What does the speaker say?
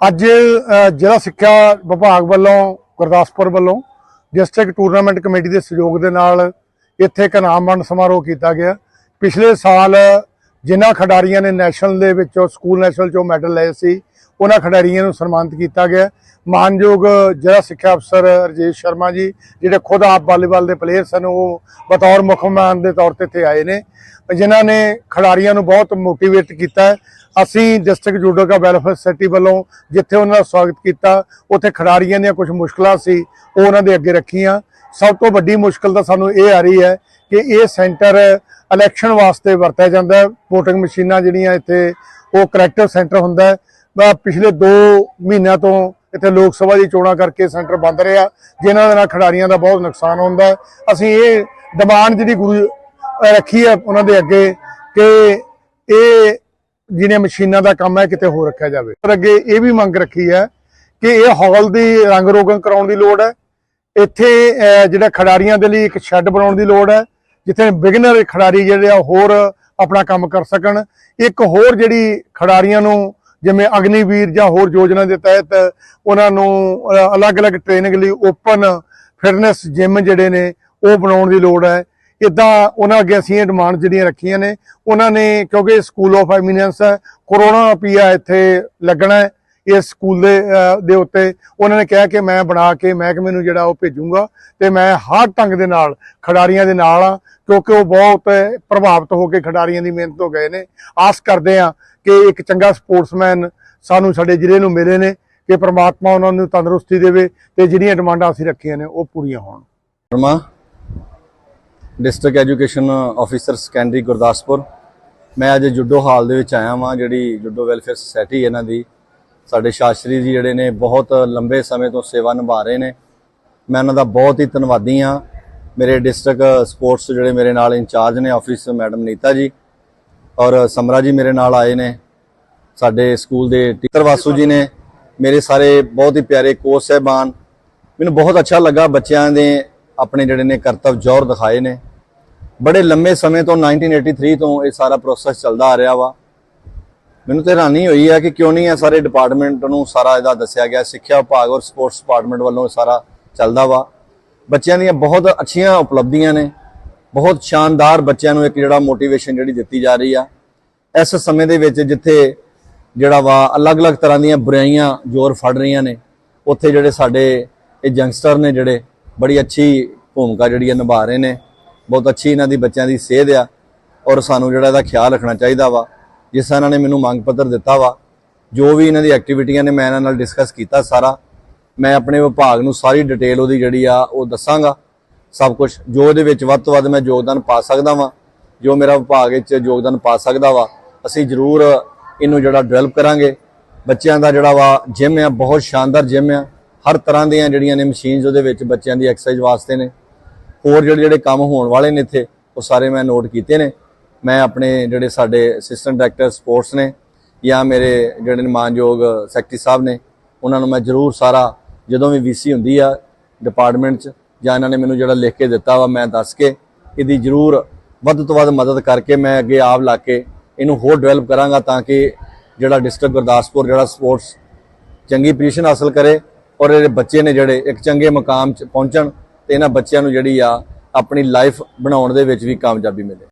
ਅੱਜ ਜ਼ਿਲ੍ਹਾ ਸਿੱਖਿਆ ਵਿਭਾਗ ਵੱਲੋਂ, ਗੁਰਦਾਸਪੁਰ ਵੱਲੋਂ, ਡਿਸਟ੍ਰਿਕਟ ਟੂਰਨਾਮੈਂਟ ਕਮੇਟੀ ਦੇ ਸਹਿਯੋਗ ਦੇ ਨਾਲ ਇੱਥੇ ਇੱਕ ਇਨਾਮ ਸਮਾਰੋਹ ਕੀਤਾ ਗਿਆ। ਪਿਛਲੇ ਸਾਲ ਜਿਨ੍ਹਾਂ ਖਿਡਾਰੀਆਂ ਨੇ ਨੈਸ਼ਨਲ ਦੇ ਵਿੱਚੋਂ, ਸਕੂਲ ਨੈਸ਼ਨਲ ਚੋਂ ਮੈਡਲ ਲਏ ਸੀ, ਉਹਨਾਂ ਖਿਡਾਰੀਆਂ ਨੂੰ ਸਨਮਾਨਿਤ ਕੀਤਾ ਗਿਆ। ਮਾਨਯੋਗ ਜ਼ਿਲ੍ਹਾ ਸਿੱਖਿਆ ਅਫਸਰ ਰਜੇਸ਼ ਸ਼ਰਮਾ ਜੀ, ਜਿਹੜੇ ਖੁਦ ਆਪ ਵਾਲੀਬਾਲ ਦੇ ਪਲੇਅਰ ਸਨ, ਉਹ ਬਤੌਰ ਮੁੱਖ ਮਹਿਮਾਨ ਦੇ ਤੌਰ ਤੇ ਇੱਥੇ ਆਏ ਨੇ। ਜਿਨ੍ਹਾਂ ਨੇ ਖਿਡਾਰੀਆਂ ਨੂੰ ਬਹੁਤ ਮੋਟੀਵੇਟ ਕੀਤਾ ਅਸੀਂ ਡਿਸਟ੍ਰਿਕਟ ਜੂਡੋਕਾ ਵੈਲਫੇਅਰ ਸੋਸਾਇਟੀ ਵੱਲੋਂ ਜਿੱਥੇ ਉਹਨਾਂ ਦਾ ਸਵਾਗਤ ਕੀਤਾ, ਉੱਥੇ ਖਿਡਾਰੀਆਂ ਦੀਆਂ ਕੁਝ ਮੁਸ਼ਕਲਾਂ ਸੀ, ਉਹ ਉਹਨਾਂ ਦੇ ਅੱਗੇ ਰੱਖੀਆਂ। ਸਭ ਤੋਂ ਵੱਡੀ ਮੁਸ਼ਕਲ ਤਾਂ ਸਾਨੂੰ ਇਹ ਆ ਰਹੀ ਹੈ ਕਿ ਇਹ ਸੈਂਟਰ ਇਲੈਕਸ਼ਨ ਵਾਸਤੇ ਵਰਤਿਆ ਜਾਂਦਾ ਹੈ। VOTING ਮਸ਼ੀਨਾਂ ਜਿਹੜੀਆਂ ਇੱਥੇ, ਉਹ ਕਰੈਕਟਿਵ ਸੈਂਟਰ ਹੁੰਦਾ ਪਿਛਲੇ 2 ਮਹੀਨਿਆਂ ਤੋਂ ਇੱਥੇ ਲੋਕ ਸਭਾ ਦੀ ਚੋਣਾਂ ਕਰਕੇ ਸੈਂਟਰ ਬੰਦ ਰਿਹਾ, ਜਿਨ੍ਹਾਂ ਦੇ ਨਾਲ ਖਿਡਾਰੀਆਂ ਦਾ ਬਹੁਤ ਨੁਕਸਾਨ ਹੁੰਦਾ ਅਸੀਂ ਇਹ ਡਿਮਾਂਡ ਜਿਹੜੀ ਗੁਰੂ ਰੱਖੀ ਹੈ ਉਹਨਾਂ ਦੇ ਅੱਗੇ ਕਿ ਇਹ ਜਿਹਨੇ ਮਸ਼ੀਨਾਂ ਦਾ ਕੰਮ ਹੈ, ਕਿਤੇ ਹੋਰ ਰੱਖਿਆ ਜਾਵੇ। ਪਰ ਅੱਗੇ ਇਹ ਵੀ ਮੰਗ ਰੱਖੀ ਹੈ ਕਿ ਇਹ ਹਾਲ ਦੀ ਰੰਗ ਰੋਗਨ ਕਰਾਉਣ ਦੀ ਲੋੜ ਹੈ। ਇੱਥੇ ਜਿਹੜਾ ਖਿਡਾਰੀਆਂ ਦੇ ਲਈ ਇੱਕ ਸ਼ੈੱਡ ਬਣਾਉਣ ਦੀ ਲੋੜ ਹੈ, ਜਿੱਥੇ ਬਿਗਨਰ ਖਿਡਾਰੀ ਜਿਹੜੇ ਆ, ਹੋਰ ਆਪਣਾ ਕੰਮ ਕਰ ਸਕਣ। ਇੱਕ ਹੋਰ ਜਿਹੜੀ ਖਿਡਾਰੀਆਂ ਨੂੰ, ਜਿਵੇਂ ਅਗਨੀਵੀਰ ਜਾਂ ਹੋਰ ਯੋਜਨਾ ਦੇ ਤਹਿਤ ਉਹਨਾਂ ਨੂੰ ਅਲੱਗ-ਅਲੱਗ ਟ੍ਰੇਨਿੰਗ ਲਈ ਓਪਨ ਫਿਟਨੈਸ ਜਿਮ ਜਿਹੜੇ ਨੇ, ਉਹ ਬਣਾਉਣ ਦੀ ਲੋੜ ਹੈ। ਇਦਾਂ ਉਹਨਾਂ ਅੱਗੇ ਅਸੀਂ ਇਹ ਡਿਮਾਂਡ ਜਿਹੜੀਆਂ ਰੱਖੀਆਂ ਨੇ, ਉਹਨਾਂ ਨੇ ਕਿਉਂਕਿ ਸਕੂਲ ਆਫ ਐਮੀਨੈਂਸ ਹੈ ਕਰੋਨਾ ਰੁਪਈਆ ਇੱਥੇ ਲੱਗਣਾ ਹੈ ਇਸ ਸਕੂਲ ਦੇ ਦੇ ਉੱਤੇ। ਉਹਨਾਂ ਨੇ ਕਿਹਾ ਕਿ ਮੈਂ ਬਣਾ ਕੇ ਮਹਿਕਮੇ ਨੂੰ ਜਿਹੜਾ ਉਹ ਭੇਜੂੰਗਾ ਤੇ ਮੈਂ ਹਰ ਢੰਗ ਦੇ ਨਾਲ ਖਿਡਾਰੀਆਂ ਦੇ ਨਾਲ ਆ ਕਿਉਂਕਿ ਉਹ ਬਹੁਤ ਪ੍ਰਭਾਵਿਤ ਹੋ ਕੇ ਖਿਡਾਰੀਆਂ ਦੀ ਮਿਹਨਤ ਤੋਂ ਗਏ ਨੇ। ਆਸ ਕਰਦੇ ਆ ਕਿ ਇੱਕ ਚੰਗਾ ਸਪੋਰਟਸਮੈਨ ਸਾਨੂੰ ਸਾਡੇ ਜ਼ਿਲ੍ਹੇ ਨੂੰ ਮਿਲੇ ਨੇ, ਕਿ ਪ੍ਰਮਾਤਮਾ ਉਹਨਾਂ ਨੂੰ ਤੰਦਰੁਸਤੀ ਦੇਵੇ ਤੇ ਜਿਹੜੀਆਂ ਡਿਮਾਂਡਾਂ ਅਸੀਂ ਰੱਖੀਆਂ ਨੇ ਉਹ ਪੂਰੀਆਂ ਹੋਣ। District education officer secondary Gurdaspur ਮੈਂ ਅੱਜ ਜੁੱਡੋ ਹਾਲ ਦੇ ਵਿੱਚ ਆਇਆ ਵਾਂ, ਜਿਹੜੀ ਜੁੱਡੋ ਵੈਲਫੇਅਰ ਸੁਸਾਇਟੀ ਇਹਨਾਂ ਦੀ। ਸਾਡੇ ਸ਼ਾਸਤਰੀ ਜੀ ਜਿਹੜੇ ਨੇ ਬਹੁਤ ਲੰਬੇ ਸਮੇਂ ਤੋਂ ਸੇਵਾ ਨਿਭਾ ਰਹੇ ਨੇ। ਮੈਂ ਉਹਨਾਂ ਦਾ ਬਹੁਤ ਹੀ ਧੰਨਵਾਦੀ ਹਾਂ। ਮੇਰੇ ਡਿਸਟ੍ਰਿਕਟ ਸਪੋਰਟਸ ਜਿਹੜੇ ਮੇਰੇ ਨਾਲ ਇੰਚਾਰਜ ਨੇ ਆਫਿਸ ਮੈਡਮ ਨੀਤਾ ਜੀ ਔਰ ਸਮਰਾ ਜੀ ਮੇਰੇ ਨਾਲ ਆਏ ਨੇ। ਸਾਡੇ ਸਕੂਲ ਦੇ ਟੀਚਰ ਵਾਸੂ ਜੀ ਨੇ। ਮੇਰੇ ਸਾਰੇ ਬਹੁਤ ਹੀ ਪਿਆਰੇ ਕੋਚ ਸਹਿਬਾਨ। ਮੈਨੂੰ ਬਹੁਤ ਅੱਛਾ ਲੱਗਾ ਬੱਚਿਆਂ ਦੇ ਆਪਣੇ ਜਿਹੜੇ ਨੇ ਕਰਤੱਵ ਜੋਰ ਦਿਖਾਏ ਨੇ। ਬੜੇ ਲੰਮੇ ਸਮੇਂ ਤੋਂ 1983 ਤੋਂ ਇਹ ਸਾਰਾ ਪ੍ਰੋਸੈਸ ਚੱਲਦਾ ਆ ਰਿਹਾ ਵਾ। ਮੈਨੂੰ ਤੇ ਹੈਰਾਨੀ ਹੋਈ ਹੈ ਕਿ ਕਿਉਂ ਨਹੀਂ ਇਹ ਸਾਰੇ ਡਿਪਾਰਟਮੈਂਟ ਨੂੰ ਸਾਰਾ ਇਹਦਾ ਦੱਸਿਆ ਗਿਆ, ਸਿੱਖਿਆ ਵਿਭਾਗ ਔਰ ਸਪੋਰਟਸ ਡਿਪਾਰਟਮੈਂਟ ਵੱਲੋਂ ਇਹ ਸਾਰਾ ਚੱਲਦਾ ਵਾ। ਬੱਚਿਆਂ ਦੀਆਂ ਬਹੁਤ ਅੱਛੀਆਂ ਉਪਲਬਧੀਆਂ ਨੇ। ਬਹੁਤ ਸ਼ਾਨਦਾਰ ਬੱਚਿਆਂ ਨੂੰ ਇੱਕ ਜਿਹੜਾ ਮੋਟੀਵੇਸ਼ਨ ਜਿਹੜੀ ਦਿੱਤੀ ਜਾ ਰਹੀ ਆ। ਇਸ ਸਮੇਂ ਦੇ ਵਿੱਚ ਜਿੱਥੇ ਜਿਹੜਾ ਵਾ ਅਲੱਗ-ਅਲੱਗ ਤਰ੍ਹਾਂ ਦੀਆਂ ਬੁਰਾਈਆਂ ਜ਼ੋਰ ਫੜ ਰਹੀਆਂ ਨੇ, ਉੱਥੇ ਜਿਹੜੇ ਸਾਡੇ ਇਹ ਯੰਗਸਟਰ ਨੇ ਜਿਹੜੇ ਬੜੀ ਅੱਛੀ ਭੂਮਿਕਾ ਜਿਹੜੀ ਆ ਨਿਭਾ ਰਹੇ ਨੇ। ਬਹੁਤ ਅੱਛੀ ਇਹਨਾਂ ਦੀ ਬੱਚਿਆਂ ਦੀ ਸਿਹਤ ਆ ਔਰ ਸਾਨੂੰ ਜਿਹੜਾ ਇਹਦਾ ਖਿਆਲ ਰੱਖਣਾ ਚਾਹੀਦਾ ਵਾ, ਜਿਸ ਤਰ੍ਹਾਂ ਇਹਨਾਂ ਨੇ ਮੈਨੂੰ ਮੰਗ ਪੱਤਰ ਦਿੱਤਾ ਵਾ, ਜੋ ਵੀ ਇਹਨਾਂ ਦੀ ਐਕਟੀਵਿਟੀਆਂ ਨੇ ਮੈਂ ਇਹਨਾਂ ਨਾਲ ਡਿਸਕਸ ਕੀਤਾ ਸਾਰਾ। ਮੈਂ ਆਪਣੇ ਵਿਭਾਗ ਨੂੰ ਸਾਰੀ ਡਿਟੇਲ ਉਹਦੀ ਜਿਹੜੀ ਆ ਉਹ ਦੱਸਾਂਗਾ। ਸਭ ਕੁਝ ਜੋ ਇਹਦੇ ਵਿੱਚ ਵੱਧ ਤੋਂ ਵੱਧ ਮੈਂ ਯੋਗਦਾਨ ਪਾ ਸਕਦਾ ਵਾਂ, ਜੋ ਮੇਰਾ ਵਿਭਾਗ ਵਿੱਚ ਯੋਗਦਾਨ ਪਾ ਸਕਦਾ ਵਾ, ਅਸੀਂ ਜ਼ਰੂਰ ਇਹਨੂੰ ਜਿਹੜਾ ਡਿਵੈਲਪ ਕਰਾਂਗੇ। ਬੱਚਿਆਂ ਦਾ ਜਿਹੜਾ ਵਾ ਜਿਮ ਆ, ਬਹੁਤ ਸ਼ਾਨਦਾਰ ਜਿਮ ਆ। ਹਰ ਤਰ੍ਹਾਂ ਦੀਆਂ ਜਿਹੜੀਆਂ ਨੇ ਮਸ਼ੀਨਸ ਉਹਦੇ ਵਿੱਚ ਬੱਚਿਆਂ ਦੀ ਐਕਸਰਸਾਈਜ਼ ਵਾਸਤੇ ਨੇ। ਹੋਰ ਜਿਹੜੇ ਜਿਹੜੇ ਕੰਮ ਹੋਣ ਵਾਲੇ ਨੇ ਇੱਥੇ, ਉਹ ਸਾਰੇ ਮੈਂ ਨੋਟ ਕੀਤੇ ਨੇ। ਮੈਂ ਆਪਣੇ ਜਿਹੜੇ ਸਾਡੇ ਅਸਿਸਟੈਂਟ ਡਾਇਰੈਕਟਰ ਸਪੋਰਟਸ ਨੇ ਜਾਂ ਮੇਰੇ ਜਿਹੜੇ ਨੇ ਮਾਨਯੋਗ ਸੈਕਟਰੀ ਸਾਹਿਬ ਨੇ, ਉਹਨਾਂ ਨੂੰ ਮੈਂ ਜ਼ਰੂਰ ਸਾਰਾ, ਜਦੋਂ ਵੀ ਵੀਸੀ ਹੁੰਦੀ ਆ ਡਿਪਾਰਟਮੈਂਟ 'ਚ ਜਾਂ ਇਹਨਾਂ ਨੇ ਮੈਨੂੰ ਜਿਹੜਾ ਲਿਖ ਕੇ ਦਿੱਤਾ ਵਾ ਮੈਂ ਦੱਸ ਕੇ, ਇਹਦੀ ਜ਼ਰੂਰ ਵੱਧ ਤੋਂ ਵੱਧ ਮਦਦ ਕਰਕੇ ਮੈਂ ਅੱਗੇ ਆਪ ਲਾ ਕੇ ਇਹਨੂੰ ਹੋਰ ਡਿਵੈਲਪ ਕਰਾਂਗਾ ਤਾਂ ਕਿ ਜਿਹੜਾ ਡਿਸਟ੍ਰਿਕਟ ਗੁਰਦਾਸਪੁਰ ਜਿਹੜਾ ਸਪੋਰਟਸ ਚੰਗੀ ਪੋਜੀਸ਼ਨ ਹਾਸਲ ਕਰੇ ਔਰ ਇਹਦੇ ਬੱਚੇ ਨੇ ਜਿਹੜੇ ਇੱਕ ਚੰਗੇ ਮਕਾਮ 'ਚ ਪਹੁੰਚਣ ਤੇ ਇਹਨਾਂ ਬੱਚਿਆਂ ਨੂੰ ਜਿਹੜੀ ਆ ਆਪਣੀ ਲਾਈਫ ਬਣਾਉਣ ਦੇ ਵਿੱਚ ਵੀ ਕਾਮਯਾਬੀ ਮਿਲੇ।